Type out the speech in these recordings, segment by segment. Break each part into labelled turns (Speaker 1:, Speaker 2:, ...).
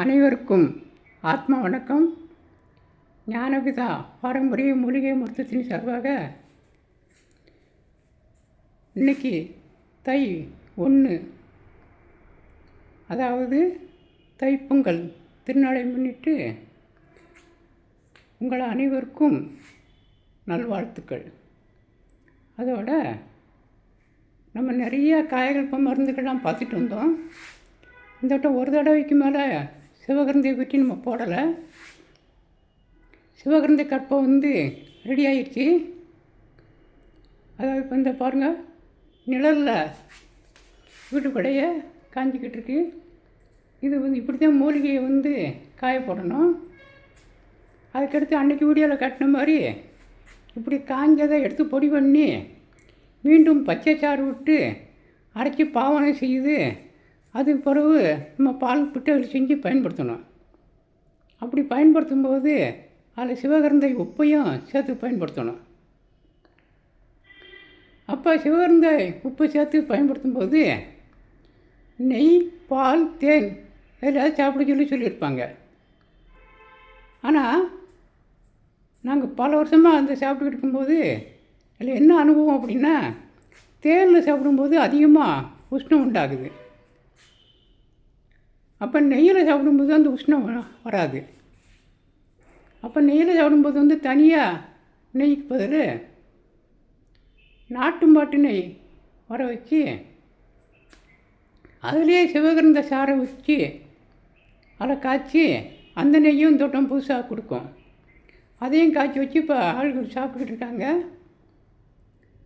Speaker 1: அனைவருக்கும் ஆத்மா வணக்கம். ஞானபிதா பாரம்பரிய மூலிகை மருத்துவத்தின் சார்பாக இன்னைக்கு தை ஒன்று. அதாவது தைப்பொங்கல் திருநாளை முன்னிட்டு உங்கள் அனைவருக்கும் நல்வாழ்த்துக்கள். அதோட நம்ம நிறைய காயகல்ப மருந்துகள்லாம் பார்த்துட்டு வந்தோம். இந்த ஒரு தடவைக்கு மேலே சிவகரந்தையை பற்றி நம்ம போடலை. சிவகரந்தை கற்பம் வந்து ரெடி ஆயிடுச்சு. அதாவது இப்போ இந்த பாருங்கள் நிழலில் வீட்டு கடைய காஞ்சிக்கிட்டு இருக்கு. இது வந்து இப்படி தான் மூலிகையை வந்து காய போடணும். அதுக்கடுத்து அன்னைக்கு வீடியோவில் கட்டின மாதிரி இப்படி காஞ்சதை எடுத்து பொடி பண்ணி மீண்டும் பச்சை சாறு விட்டு அரைச்சி பாவனை செய்து அது பிறகு நம்ம பால் புட்டைகள் செஞ்சு பயன்படுத்தணும். அப்படி பயன்படுத்தும் போது அதில் சிவகரந்தை உப்பையும் சேர்த்து பயன்படுத்தணும். அப்போ சிவகரந்தை உப்பு சேர்த்து பயன்படுத்தும் போது நெய் பால் தேன் எல்லாம் சாப்பிட சொல்லி சொல்லியிருப்பாங்க. ஆனால் நாங்கள் பல வருஷமாக அந்த சாப்பிட்டுக்கிட்டு இருக்கும்போது அதில் என்ன அனுபவம் அப்படின்னா தேனில் சாப்பிடும்போது அதிகமாக உஷ்ணம் உண்டாகுது. அப்போ நெய்யில் சாப்பிடும்போது அந்த உஷ்ணம் வராது. அப்போ நெய்யில் சாப்பிடும்போது வந்து தனியாக நெய்க்கு பதில் நாட்டு மாட்டு நெய் வர வச்சு அதுலேயே சிவகிருந்த சாரை வச்சு அதை காய்ச்சி அந்த நெய்யும் தோட்டம் புதுசாக கொடுக்கும். அதையும் காய்ச்சி வச்சு இப்போ ஆள்கள் சாப்பிட்டுக்கிட்டு இருக்காங்க.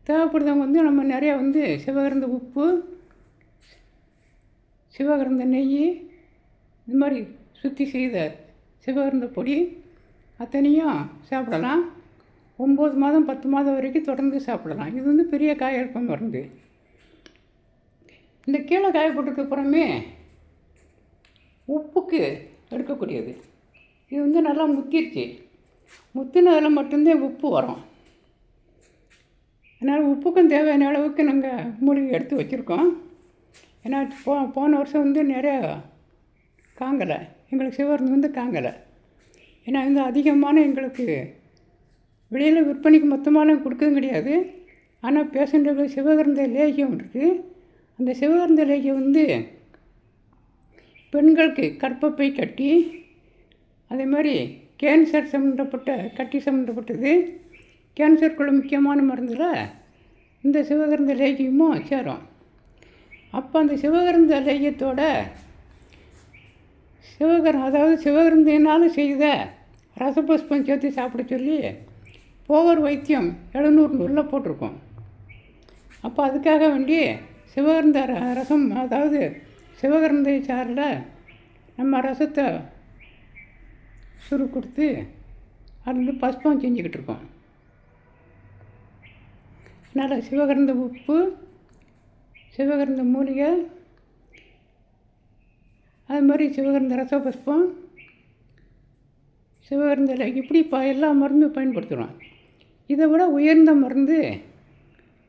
Speaker 1: தேவைப்படுறவங்க வந்து நம்ம நிறையா வந்து சிவகிருந்த உப்பு சிவகிருந்த நெய் இந்த மாதிரி சுத்தி செய்த சிவகரந்த பொடி அத்தனையும் சாப்பிடலாம். ஒம்பது மாதம் பத்து மாதம் வரைக்கும் தொடர்ந்து சாப்பிடலாம். இது வந்து பெரிய காயப்பம் மருந்து. இந்த கீழே காய போட்டதுக்கு அப்புறமே உப்புக்கு எடுக்கக்கூடியது. இது வந்து நல்லா முத்திருச்சு. முத்தினதில் மட்டும்தான் உப்பு வரும். அதனால் உப்புக்கும் தேவையான அளவுக்கு நாங்கள் மூலிகை எடுத்து வச்சுருக்கோம். ஏன்னா போ போன வருஷம் வந்து நிறையா காங்கலை. எங்களுக்கு சிவருந்து வந்து காங்கலை. ஏன்னா வந்து அதிகமான எங்களுக்கு வெளியில் விற்பனைக்கு மொத்தமாக கொடுக்கவும் கிடையாது. ஆனால் பேஷண்ட்டுகள் சிவகரந்த லேகியம் இருக்குது அந்த சிவகரந்த லேகியம் வந்து பெண்களுக்கு கற்பப்பை கட்டி அதே மாதிரி கேன்சர் சம்மந்தப்பட்ட கட்டி சம்மந்தப்பட்டது கேன்சருக்குள்ள முக்கியமான மருந்தில் இந்த சிவகரந்த லேகியமும் சேரும். அப்போ அந்த சிவகரந்த லேகியத்தோட சிவகரம் அதாவது சிவகரந்தினால் செய்த ரசபுஷ்பம் சேர்த்து சாப்பிட சொல்லி போகர் வைத்தியம் எழுநூறு நூறில் போட்டிருக்கோம். அப்போ அதுக்காக வேண்டி சிவகரந்த ரசம் அதாவது சிவகரந்தை சாறில் நம்ம ரசத்தை சுரு கொடுத்து அது வந்து பஸ்பம் செஞ்சுக்கிட்டு இருக்கோம். அதனால் சிவகரந்த உப்பு சிவகரந்த மூலிகை அது மாதிரி சிவகரந்த ரச புஷ்பம் சிவகரந்தில் இப்படி இப்போ எல்லா மருந்தும் பயன்படுத்துகிறோம் இதை விட உயர்ந்த மருந்து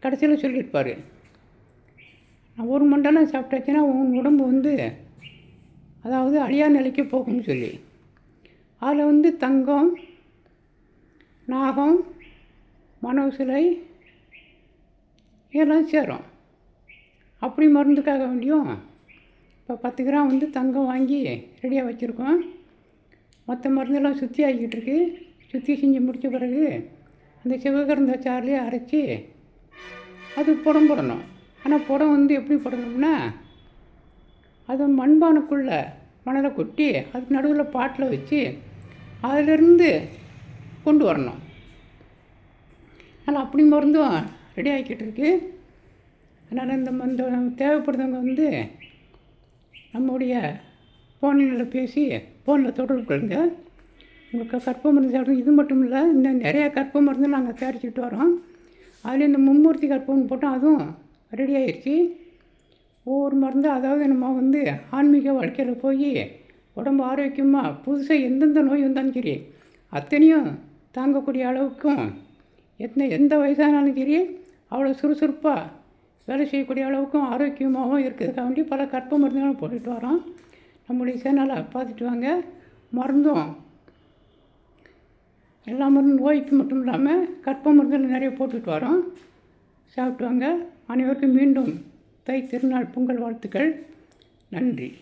Speaker 1: கடைசியில் சொல்லியிருப்பார். நான் ஒரு மண்டலம் சாப்பிட்டாச்சுன்னா உன் உடம்பு வந்து அதாவது அழியா நிலைக்கு போகும்னு சொல்லி. அதில் வந்து தங்கம் நாகம் மனோ சிலை இதெல்லாம் சேரும். அப்படி மருந்துக்காக வேண்டியும் இப்போ பத்து கிராம் வந்து தங்கம் வாங்கி ரெடியாக வச்சுருக்கோம். மற்ற மருந்தெல்லாம் சுற்றி ஆகிக்கிட்டு இருக்கு. சுற்றி செஞ்சு முடித்த பிறகு அந்த சிவகரந்த சாறுலேயே அரைச்சி அது புடம் போடணும். ஆனால் புடம் வந்து எப்படி போடணும்னா அது மண்பானைக்குள்ளே மணலை கொட்டி அதுக்கு நடுவில் பாட்டில் வச்சு அதிலிருந்து கொண்டு வரணும். அதனால் அப்படி மருந்தும் ரெடி ஆகிக்கிட்டு இருக்கு. அதனால் இந்த மருந்து தேவைப்படுறவங்க வந்து நம்முடைய ஃபோனில் பேசி ஃபோனில் தொடர்பு கொள்ளுங்க. உங்களுக்கு கற்ப மருந்து சாப்பிடும் இது மட்டும் இல்லை இந்த நிறையா கற்ப மருந்து நாங்கள் தயாரிச்சுட்டு வரோம். அதில் இந்த மும்மூர்த்தி கற்பம்னு போட்டோம் அதுவும் ரெடி ஆயிடுச்சு ஒவ்வொரு மருந்து அதாவது நம்ம வந்து ஆன்மீக வாழ்க்கையில் போய் உடம்பு ஆரோக்கியமாக புதுசாக எந்தெந்த நோய் வந்தாலும் சரி அத்தனையும் தாங்கக்கூடிய அளவுக்கும் எந்த எந்த வயசானாலும் சரி அவ்வளோ சுறுசுறுப்பாக வேலை செய்யக்கூடிய அளவுக்கும் ஆரோக்கியமாகவும் இருக்கிறதுக்காக வேண்டி பல கற்ப மருந்துகளும் போட்டுட்டு வரோம். நம்முடைய சேனலை பார்த்துட்டு வாங்க. மருந்தும் எல்லா மருந்தும் நோய்க்கு மட்டும் இல்லாமல் கற்ப மருந்துகள் நிறைய போட்டுட்டு வரோம். சாப்பிட்டு வாங்க. அனைவருக்கும் மீண்டும் தை திருநாள் பொங்கல் வாழ்த்துக்கள். நன்றி.